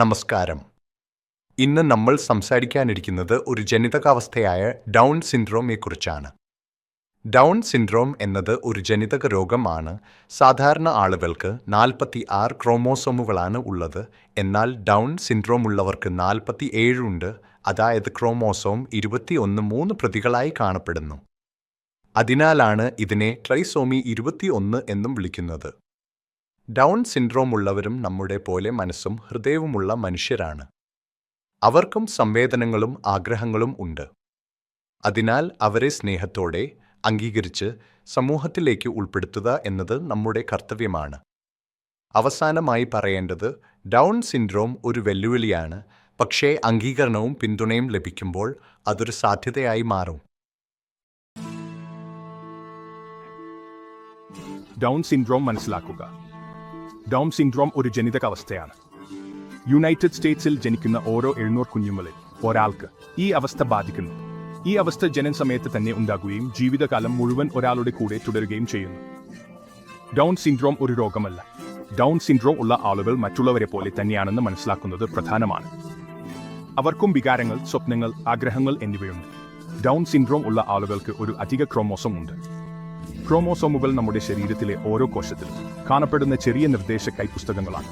നമസ്കാരം. ഇന്ന് നമ്മൾ സംസാരിക്കാനിരിക്കുന്നത് ഒരു ജനിതകാവസ്ഥയായ ഡൗൺ സിൻഡ്രോമിനെക്കുറിച്ചാണ് ഡൗൺ സിൻഡ്രോം എന്നത് ഒരു ജനിതക രോഗമാണ്. സാധാരണ ആളുകൾക്ക് നാൽപ്പത്തി ആറ് ക്രോമോസോമുകളാണ് ഉള്ളത്. എന്നാൽ ഡൗൺ സിൻഡ്രോം ഉള്ളവർക്ക് നാൽപ്പത്തി ഏഴുണ്ട് അതായത് ക്രോമോസോം ഇരുപത്തിയൊന്ന് മൂന്ന് പ്രതികളായി കാണപ്പെടുന്നു. അതിനാലാണ് ഇതിനെ ട്രൈസോമി ഇരുപത്തിയൊന്ന് എന്നും വിളിക്കുന്നത്. ഡൗൺ സിൻഡ്രോം ഉള്ളവരും നമ്മുടെ പോലെ മനസ്സും ഹൃദയവുമുള്ള മനുഷ്യരാണ്. അവർക്കും സംവേദനങ്ങളും ആഗ്രഹങ്ങളും ഉണ്ട്. അതിനാൽ അവരെ സ്നേഹത്തോടെ അംഗീകരിച്ച് സമൂഹത്തിലേക്ക് ഉൾപ്പെടുത്തുക എന്നത് നമ്മുടെ കർത്തവ്യമാണ്. അവസാനമായി പറയേണ്ടത് ഡൗൺ സിൻഡ്രോം ഒരു വെല്ലുവിളിയാണ് പക്ഷേ അംഗീകരണവും പിന്തുണയും ലഭിക്കുമ്പോൾ അതൊരു സാധ്യതയായി മാറും. ഡൗൺ സിൻഡ്രോം മനസ്സിലാക്കുക. ഡൗൺ സിൻഡ്രോം ഒരു ജനിതക അവസ്ഥയാണ് യുണൈറ്റഡ് സ്റ്റേറ്റ്സിൽ ജനിക്കുന്ന ഓരോ എഴുന്നൂറ് കുഞ്ഞുങ്ങളിൽ ഒരാൾക്ക് ഈ അവസ്ഥ ബാധിക്കുന്നു. ഈ അവസ്ഥ ജനന സമയത്ത് തന്നെ ഉണ്ടാകുകയും ജീവിതകാലം മുഴുവൻ ഒരാളുടെ കൂടെ തുടരുകയും ചെയ്യുന്നു. ഡൗൺ സിൻഡ്രോം ഒരു രോഗമല്ല. ഡൗൺ സിൻഡ്രോം ഉള്ള ആളുകൾ മറ്റുള്ളവരെ പോലെ തന്നെയാണെന്ന് മനസ്സിലാക്കുന്നത് പ്രധാനമാണ്. അവർക്കും വികാരങ്ങൾ സ്വപ്നങ്ങൾ ആഗ്രഹങ്ങൾ എന്നിവയുണ്ട്. ഡൗൺ സിൻഡ്രോം ഉള്ള ആളുകൾക്ക് ഒരു അധിക ക്രോമോസം ഉണ്ട്. ക്രോമോസോമുകൾ നമ്മുടെ ശരീരത്തിലെ ഓരോ കോശത്തിലും കാണപ്പെടുന്ന ചെറിയ നിർദ്ദേശ കൈപുസ്തകങ്ങളാണ്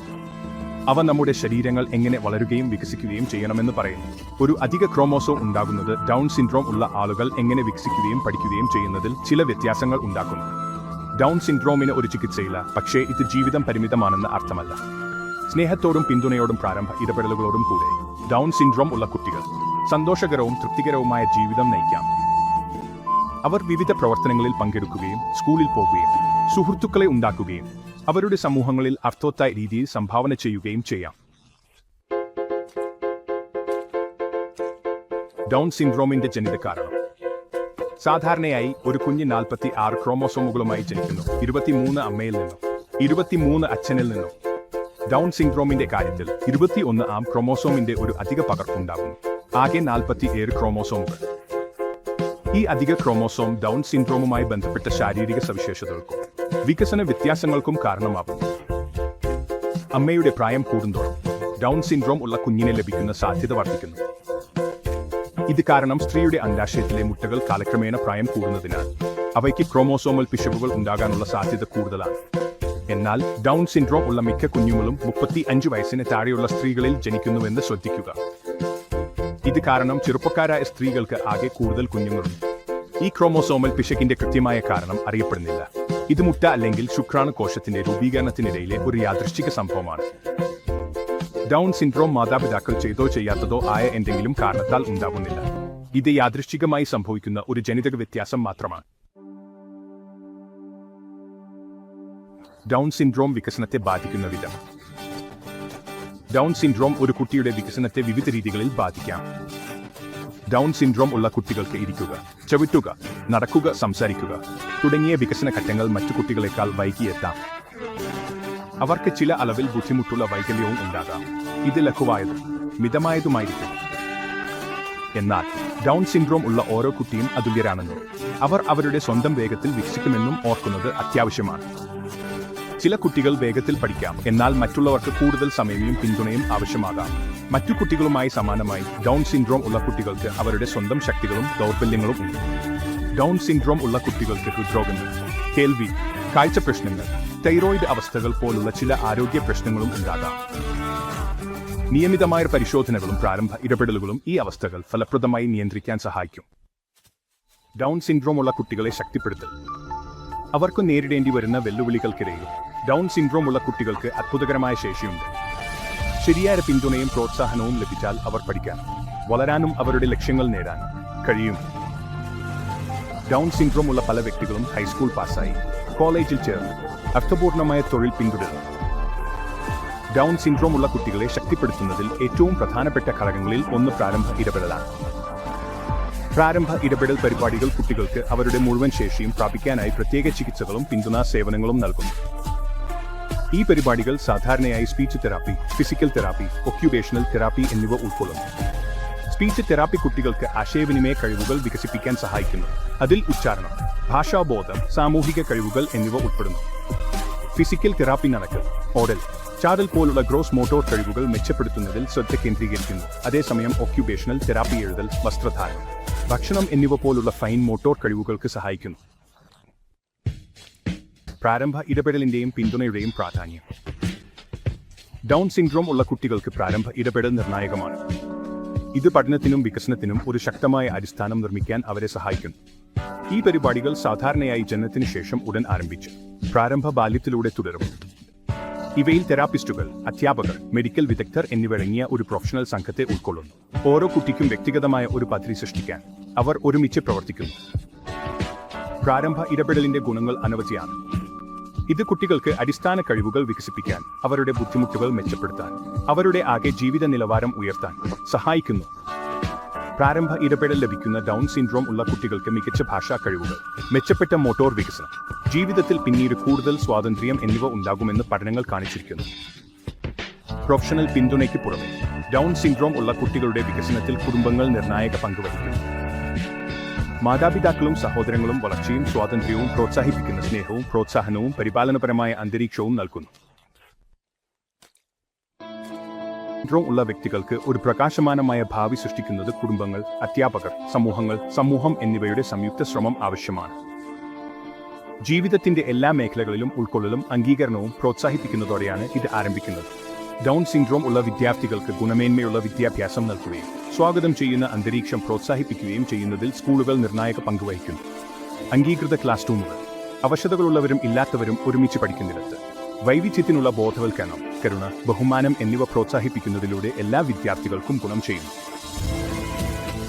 അവ നമ്മുടെ ശരീരങ്ങൾ എങ്ങനെ വളരുകയും വികസിക്കുകയും ചെയ്യണമെന്ന് പറയുന്നു. ഒരു അധിക ക്രോമോസോം ഉണ്ടാകുന്നത് ഡൗൺ സിൻഡ്രോം ഉള്ള ആളുകൾ എങ്ങനെ വികസിക്കുകയും പഠിക്കുകയും ചെയ്യുന്നതിൽ ചില വ്യത്യാസങ്ങൾ ഉണ്ടാക്കുന്നു. ഡൗൺ സിൻഡ്രോമിന് ഒരു ചികിത്സയില്ല പക്ഷേ ഇത് ജീവിതം പരിമിതമാണെന്ന് അർത്ഥമല്ല. സ്നേഹത്തോടും പിന്തുണയോടും പ്രാരംഭ ഇടപെടലുകളോടും കൂടെ ഡൗൺ സിൻഡ്രോം ഉള്ള കുട്ടികൾ സന്തോഷകരവും തൃപ്തികരവുമായ ജീവിതം നയിക്കാം. അവർ വിവിധ പ്രവർത്തനങ്ങളിൽ പങ്കെടുക്കുകയും സ്കൂളിൽ പോകുകയും സുഹൃത്തുക്കളെ ഉണ്ടാക്കുകയും അവരുടെ സമൂഹങ്ങളിൽ അർത്ഥവത്തായ രീതിയിൽ സംഭാവന ചെയ്യുകയും ചെയ്യാം. ഡൗൺ സിൻഡ്രോമിന്റെ ജനിത കാരണം. സാധാരണയായി ഒരു കുഞ്ഞ് നാൽപ്പത്തി ആറ് ക്രോമോസോമുകളുമായി ജനിക്കുന്നു. ഇരുപത്തിമൂന്ന് അമ്മയിൽ നിന്നും ഇരുപത്തിമൂന്ന് അച്ഛനിൽ നിന്നും. ഡൗൺ സിൻഡ്രോമിന്റെ കാര്യത്തിൽ ഇരുപത്തിയൊന്ന് ആം ക്രോമോസോമിന്റെ ഒരു അധിക പകർപ്പുണ്ടാകുന്നു. ആകെ നാൽപ്പത്തി ഏഴ് ക്രോമോസോമുകൾ. ഈ അധിക ക്രോമോസോം ഡൗൺ സിൻഡ്രോമുമായി ബന്ധപ്പെട്ട ശാരീരിക സവിശേഷതകൾക്കും വികസന വ്യത്യാസങ്ങൾക്കും കാരണമാകുന്നു. അമ്മയുടെ പ്രായം കൂടുന്തോറും ഡൗൺ സിൻഡ്രോം ഉള്ള കുഞ്ഞിനെ ലഭിക്കുന്ന സാധ്യത വർദ്ധിക്കുന്നു. ഇത് കാരണം സ്ത്രീയുടെ അണ്ടാശയത്തിലെ മുട്ടകൾ കാലക്രമേണ പ്രായം കൂടുന്നതിനാൽ അവയ്ക്ക് ക്രോമോസോമൽ പിശകുകൾ ഉണ്ടാകാനുള്ള സാധ്യത കൂടുതലാണ്. എന്നാൽ ഡൗൺ സിൻഡ്രോം ഉള്ള മിക്ക കുഞ്ഞുങ്ങളും മുപ്പത്തി അഞ്ച് വയസ്സിന് താഴെയുള്ള സ്ത്രീകളിൽ ജനിക്കുന്നുവെന്ന് ശ്രദ്ധിക്കുക. ഇത് കാരണം ചെറുപ്പക്കാരായ സ്ത്രീകൾക്ക് ആകെ കൂടുതൽ കുഞ്ഞുങ്ങളുണ്ട്. ഈ ക്രോമോസോമൽ പിശകിന്റെ കൃത്യമായ കാരണം അറിയപ്പെടുന്നില്ല. ഇത് മുട്ട അല്ലെങ്കിൽ ശുക്രാണു കോശത്തിന്റെ രൂപീകരണത്തിനിടയിലെ ഒരു യാദൃശ്ചിക സംഭവമാണ്. ഡൗൺ സിൻഡ്രോം മാതാപിതാക്കൾ ചെയ്തോ ചെയ്യാത്തതോ ആയ എന്തെങ്കിലും കാരണത്താൽ ഉണ്ടാകുന്നില്ല ഇത് യാദൃശ്ചികമായി സംഭവിക്കുന്ന ഒരു ജനിതക വ്യത്യാസം മാത്രമാണ്. ഡൗൺ സിൻഡ്രോം വികസനത്തെ ബാധിക്കുന്ന വിധം. ഡൗൺ സിൻഡ്രോം ഒരു കുട്ടിയുടെ വികസനത്തെ വിവിധ രീതികളിൽ ബാധിക്കാം. ഡൗൺ സിൻഡ്രോം ഉള്ള കുട്ടികൾക്ക് ഇരിക്കുക ചവിട്ടുക നടക്കുക സംസാരിക്കുക തുടങ്ങിയ വികസന ഘട്ടങ്ങൾ മറ്റു കുട്ടികളെക്കാൾ വൈകിയെത്താം. അവർക്ക് ചില അളവിൽ ബുദ്ധിമുട്ടുള്ള വൈകല്യവും ഉണ്ടാകാം. ഇത് ലഘുവായതും മിതമായതുമായിരിക്കും. എന്നാൽ ഡൗൺ സിൻഡ്രോം ഉള്ള ഓരോ കുട്ടിയും അതുല്യരാണെന്നും അവർ അവരുടെ സ്വന്തം വേഗത്തിൽ വികസിക്കുമെന്നും ഓർക്കുന്നത് അത്യാവശ്യമാണ്. ചില കുട്ടികൾ വേഗത്തിൽ പഠിക്കാം. എന്നാൽ മറ്റുള്ളവർക്ക് കൂടുതൽ സമയവും പിന്തുണയും ആവശ്യമാകാം. മറ്റു കുട്ടികളുമായി സമാനമായി ഡൗൺ സിൻഡ്രോം ഉള്ള കുട്ടികൾക്ക് അവരുടെ സ്വന്തം ശക്തികളും ദൗർബല്യങ്ങളും ഉണ്ട്. ഡൗൺ സിൻഡ്രോം ഉള്ള കുട്ടികൾക്ക് ഹൃദ്രോഗങ്ങൾ കേൾവി കാഴ്ച പ്രശ്നങ്ങൾ തൈറോയിഡ് അവസ്ഥകൾ പോലുള്ള ചില ആരോഗ്യ പ്രശ്നങ്ങളും ഉണ്ടാകാം. നിയമിതമായ പരിശോധനകളും പ്രാരംഭ ഇടപെടലുകളും ഈ അവസ്ഥകൾ ഫലപ്രദമായി നിയന്ത്രിക്കാൻ സഹായിക്കും. ഡൗൺ സിൻഡ്രോം ഉള്ള കുട്ടികളെ ശക്തിപ്പെടുത്തൽ. അവർക്ക് നേരിടേണ്ടി വരുന്ന വെല്ലുവിളികൾക്കിടയിൽ ഡൗൺ സിൻഡ്രോം ഉള്ള കുട്ടികൾക്ക് അത്ഭുതകരമായ ശേഷിയുണ്ട്. ശരിയായ പിന്തുണയും പ്രോത്സാഹനവും ലഭിച്ചാൽ അവർ പഠിക്കാൻ വളരാനും അവരുടെ ലക്ഷ്യങ്ങൾ നേടാൻ കഴിയും. ഡൗൺ സിൻഡ്രോം ഉള്ള പല വ്യക്തികളും ഹൈസ്കൂൾ പാസ്സായി കോളേജിൽ ചേർന്ന് അർത്ഥപൂർണമായ തൊഴിൽ പിന്തുടരുന്നു. ഡൗൺ സിൻഡ്രോം ഉള്ള കുട്ടികളെ ശക്തിപ്പെടുത്തുന്നതിൽ ഏറ്റവും പ്രധാനപ്പെട്ട ഘടകങ്ങളിൽ ഒന്ന് പ്രാരംഭ ഇടപെടലാണ്. പ്രാരംഭ ഇടപെടൽ പരിപാടികൾ കുട്ടികൾക്ക് അവരുടെ മുഴുവൻ ശേഷിയും പ്രാപിക്കാനായി പ്രത്യേക ചികിത്സകളും പിന്തുണാ സേവനങ്ങളും നൽകുന്നു. ഈ പരിപാടികൾ സാധാരണയായി speech therapy physical therapy occupational therapy എന്നിവ ഉൾക്കൊള്ളുന്നു. സ്പീച്ച് തെറാപ്പി കുട്ടികൾക്ക് ആശയവിനിമയ കഴിവുകൾ വികസിപ്പിക്കാൻ സഹായിക്കുന്നു. അതിൽ ഉച്ചാരണം ഭാഷാബോധം സാമൂഹിക കഴിവുകൾ എന്നിവ ഉൾപ്പെടുന്നു. ഫിസിക്കൽ തെറാപ്പി നടക്കൽ ഓടൽ ചാടൽ പോലുള്ള ഗ്രോസ് മോട്ടോർ കഴിവുകൾ മെച്ചപ്പെടുത്തുന്നതിൽ ശ്രദ്ധ കേന്ദ്രീകരിക്കുന്നു. അതേസമയം ഓക്യുപേഷണൽ തെറാപ്പി എഴുതൽ വസ്ത്രധാരണം ഭക്ഷണം എന്നിവ പോലുള്ള ഫൈൻ മോട്ടോർ കഴിവുകൾക്ക് സഹായിക്കുന്നു. പ്രാരംഭ ഇടപെടലിന്റെയും പിന്തുണയുടെയും പ്രാധാന്യം. ഡൗൺ സിൻഡ്രോം ഉള്ള കുട്ടികൾക്ക് പ്രാരംഭ ഇടപെടൽ നിർണായകമാണ്. ഇത് പഠനത്തിനും വികസനത്തിനും ഒരു ശക്തമായ അടിസ്ഥാനം നിർമ്മിക്കാൻ അവരെ സഹായിക്കുന്നു. ഈ പരിപാടികൾ സാധാരണയായി ജനനത്തിനു ശേഷം ഉടൻ ആരംഭിച്ചു പ്രാരംഭ ബാല്യത്തിലൂടെ തുടരും. ഇവയിൽ തെറാപ്പിസ്റ്റുകൾ അധ്യാപകർ മെഡിക്കൽ വിദഗ്ധർ എന്നിവരടങ്ങിയ ഒരു പ്രൊഫഷണൽ സംഘത്തെ ഉൾക്കൊള്ളുന്നു. ഓരോ കുട്ടിക്കും വ്യക്തിഗതമായ ഒരു പദ്ധതി സൃഷ്ടിക്കാൻ അവർ ഒരുമിച്ച് പ്രവർത്തിക്കുന്നു. പ്രാരംഭ ഇടപെടലിന്റെ ഗുണങ്ങൾ അനവധിയാണ്. ഇത് കുട്ടികൾക്ക് അടിസ്ഥാന കഴിവുകൾ വികസിപ്പിക്കാൻ അവരുടെ ബുദ്ധിമുട്ടുകൾ മെച്ചപ്പെടുത്താൻ അവരുടെ ആകെ ജീവിത നിലവാരം ഉയർത്താൻ സഹായിക്കുന്നു. പ്രാരംഭ ഇടപെടൽ ലഭിക്കുന്ന ഡൗൺ സിൻഡ്രോം ഉള്ള കുട്ടികൾക്ക് മികച്ച ഭാഷാ കഴിവുകൾ മെച്ചപ്പെട്ട മോട്ടോർ വികസനം ജീവിതത്തിൽ പിന്നീട് കൂടുതൽ സ്വാതന്ത്ര്യം എന്നിവ ഉണ്ടാകുമെന്ന് പഠനങ്ങൾ കാണിച്ചിരിക്കുന്നു. പ്രൊഫഷണൽ പിന്തുണയ്ക്ക് പുറമെ ഡൗൺ സിൻഡ്രോം ഉള്ള കുട്ടികളുടെ വികസനത്തിൽ കുടുംബങ്ങൾ നിർണായക പങ്ക് വഹിക്കുന്നു. മാതാപിതാക്കളും സഹോദരങ്ങളും വളർച്ചയും സ്വാതന്ത്ര്യവും പ്രോത്സാഹിപ്പിക്കുന്ന സ്നേഹവും പ്രോത്സാഹനവും പരിപാലനപരമായ അന്തരീക്ഷവും നൽകുന്നു. ഉള്ള വ്യക്തികൾക്ക് ഒരു പ്രകാശമാനമായ ഭാവി സൃഷ്ടിക്കുന്നത് കുടുംബങ്ങൾ അധ്യാപകർ സമൂഹങ്ങൾ സമൂഹം എന്നിവയുടെ സംയുക്ത ശ്രമം ആവശ്യമാണ്. ജീവിതത്തിന്റെ എല്ലാ മേഖലകളിലും ഉൾക്കൊള്ളലും അംഗീകരണവും പ്രോത്സാഹിപ്പിക്കുന്നതോടെയാണ് ഇത് ആരംഭിക്കുന്നത്. ഡൗൺ സിൻഡ്രോം ഉള്ള വിദ്യാർത്ഥികൾക്ക് ഗുണമേന്മയുള്ള വിദ്യാഭ്യാസം നൽകുകയും സ്വാഗതം ചെയ്യുന്ന അന്തരീക്ഷം പ്രോത്സാഹിപ്പിക്കുകയും ചെയ്യുന്നതിൽ സ്കൂളുകൾ നിർണായക പങ്കുവഹിക്കുന്നു അംഗീകൃത ക്ലാസ് റൂമുകൾ. അവശതകളുള്ളവരും ഇല്ലാത്തവരും ഒരുമിച്ച് പഠിക്കുന്നിടത്ത് വൈവിധ്യത്തിനുള്ള ബോധവൽക്കരണം കരുണ ബഹുമാനം എന്നിവ പ്രോത്സാഹിപ്പിക്കുന്നതിലൂടെ എല്ലാ വിദ്യാർത്ഥികൾക്കും ഗുണം ചെയ്യുന്നു.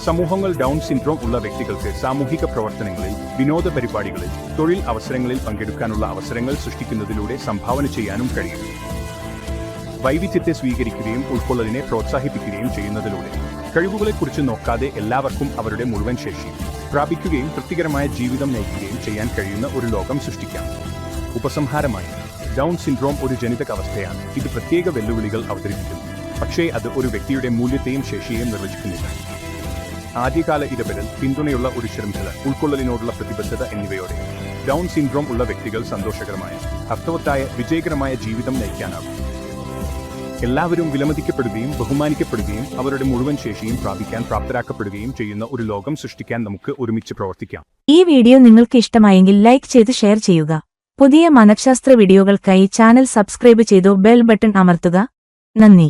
സമൂഹങ്ങൾ ഡൗൺ സിൻഡ്രോം ഉള്ള വ്യക്തികൾക്ക് സാമൂഹിക പ്രവർത്തനങ്ങളിൽ വിനോദ പരിപാടികളിൽ തൊഴിൽ അവസരങ്ങളിൽ പങ്കെടുക്കാനുള്ള അവസരങ്ങൾ സൃഷ്ടിക്കുന്നതിലൂടെ സംഭാവന ചെയ്യാനും കഴിയും. വൈവിധ്യത്തെ സ്വീകരിക്കുകയും ഉൾക്കൊള്ളലിനെ പ്രോത്സാഹിപ്പിക്കുകയും ചെയ്യുന്നതിലൂടെ കഴിവുകളെക്കുറിച്ച് നോക്കാതെ എല്ലാവർക്കും അവരുടെ മുഴുവൻ ശേഷി. പ്രാപിക്കുകയും തൃപ്തികരമായ ജീവിതം നയിക്കുകയും ചെയ്യാൻ കഴിയുന്ന ഒരു ലോകം സൃഷ്ടിക്കാം. ഉപസംഹാരമായി. ഡൗൺ സിൻഡ്രോം ഒരു ജനിതക അവസ്ഥയാണ് ഇത് പ്രത്യേക വെല്ലുവിളികൾ അവതരിപ്പിക്കുന്നു. പക്ഷേ അത് ഒരു വ്യക്തിയുടെ മൂല്യത്തെയും ശേഷിയെയും നിർവചിക്കുന്നില്ല. ആദ്യകാല ഇടപെടൽ പിന്തുണയുള്ള ഒരു ശൃംഖല ഉൾക്കൊള്ളലിനോടുള്ള പ്രതിബദ്ധത എന്നിവയോടെ. ഡൗൺ സിൻഡ്രോം ഉള്ള വ്യക്തികൾ സന്തോഷകരമായ അർത്ഥവത്തായ വിജയകരമായ ജീവിതം നയിക്കാനാകും. എല്ലാവരും വിലമതിക്കപ്പെടുകയും ബഹുമാനിക്കപ്പെടുകയും അവരുടെ മുഴുവൻ ശേഷിയും പ്രാപിക്കാൻ പ്രാപ്തരാക്കപ്പെടുകയും ചെയ്യുന്ന ഒരു ലോകം സൃഷ്ടിക്കാൻ നമുക്ക് ഒരുമിച്ച് പ്രവർത്തിക്കാം. ഈ വീഡിയോ നിങ്ങൾക്ക് ഇഷ്ടമായെങ്കിൽ ലൈക്ക് ചെയ്ത് ഷെയർ ചെയ്യുക. പുതിയ മനഃശാസ്ത്ര വീഡിയോകൾക്കായി ചാനൽ സബ്സ്ക്രൈബ് ചെയ്തു ബെൽ ബട്ടൺ അമർത്തുക. നന്ദി.